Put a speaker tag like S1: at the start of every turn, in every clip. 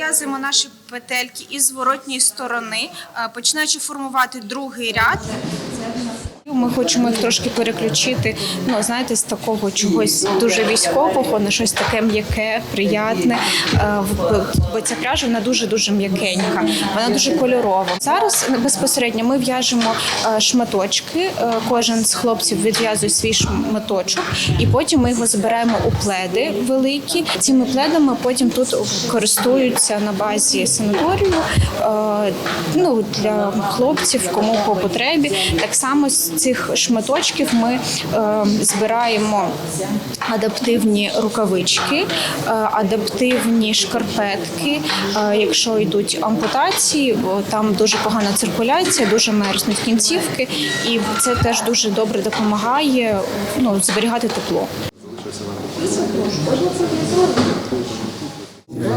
S1: пров'язуємо наші петельки із зворотньої сторони, е, починаючи формувати другий ряд. Ми хочемо їх трошки переключити, ну знаєте, з такого чогось дуже військового на щось таке м'яке, приятне. Е, Бо ця пряжа вона дуже дуже м'якенька, вона дуже кольорова. Зараз безпосередньо ми в'яжемо е, шматочки. е, Кожен з хлопців відв'язує свій шматочок, і потім ми його забираємо у пледи великі. Цими пледами потім тут користуються на базі санаторію. Ну для хлопців, кому по потребі. Так само з цих шматочків ми е, збираємо адаптивні рукавички, е, адаптивні шкарпетки. Е, якщо йдуть ампутації, бо там дуже погана циркуляція, дуже мерзнуть кінцівки, і це теж дуже добре допомагає ну, зберігати тепло.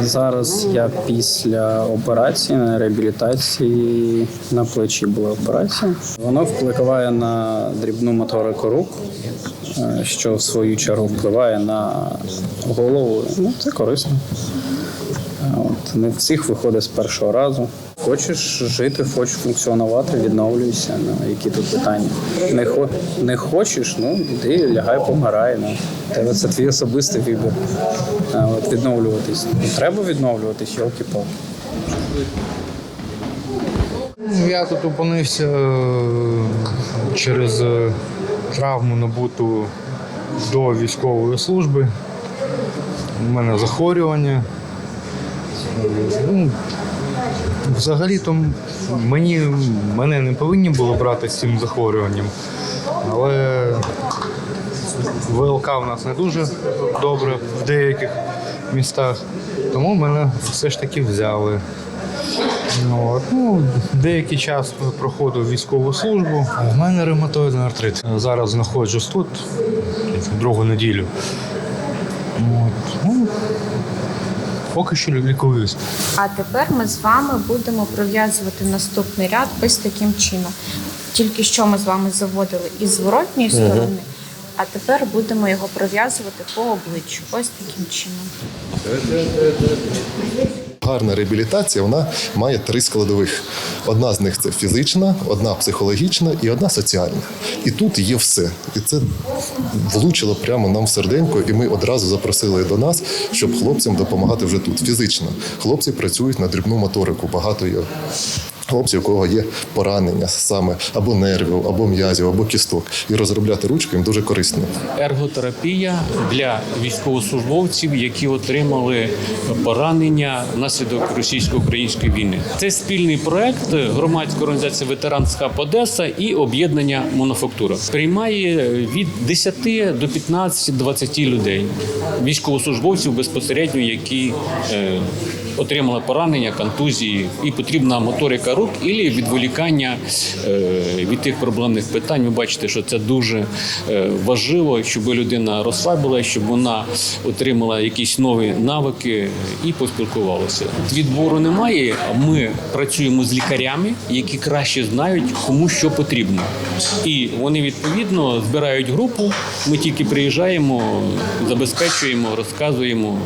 S2: Зараз я після операції на реабілітації на плечі була операція. Воно впливає на дрібну моторику рук, е, що в свою чергу впливає на голову. Ну, це корисно. От, не всіх виходить з першого разу. Хочеш жити, хочеш функціонувати, відновлюйся. Ну, які тут питання? Не, хо, не хочеш, ну іди, лягай, помирай. Ну. Тебе це твій особистий вибір. А, от, відновлюватись. Ну, треба відновлюватись, йолки-палки.
S3: Ну, Я тут опинився е, через е, травму набуту до військової служби. У мене захворювання. Ну, взагалі-то мені, мене не повинні було брати з цим захворюванням, але ВЛК у нас не дуже добре в деяких містах, тому мене все ж таки взяли. Ну, от, ну, деякий час проходив військову службу. У мене ревматоїдний артрит. Зараз знаходжусь тут другу неділю. От, ну, поки що лікуюсь.
S1: А тепер ми з вами будемо пров'язувати наступний ряд ось таким чином. Тільки що ми з вами заводили із зворотньої сторони, а тепер будемо його пров'язувати по обличчю. Ось таким чином.
S4: Гарна реабілітація вона має три складових. Одна з них це фізична, одна психологічна і одна соціальна. І тут є все. І це влучило прямо нам в серденько, і ми одразу запросили до нас, щоб хлопцям допомагати вже тут. Фізично. Хлопці працюють на дрібну моторику. Багато є хлопців, у кого є поранення саме або нервів, або м'язів, або кісток. І розробляти ручку їм дуже корисно.
S5: ерготерапія для військовослужбовців, які отримали поранення внаслідок російсько-української війни. Це спільний проект громадської організації Ветеранська Одеса і об'єднання Монофактура. Приймає від 10 до 15-20 людей, військовослужбовців безпосередньо, які е, отримали поранення, контузії, і потрібна моторика рук і відволікання е, від тих проблемних питань. Ви бачите, що це дуже е, важливо, щоб людина розслабилася, щоб вона отримала якісь нові навики і поспілкувалася. Відбору немає. Ми працюємо з лікарями, які краще знають, кому що потрібно. І вони відповідно збирають групу. Ми тільки приїжджаємо, забезпечуємо, розказуємо.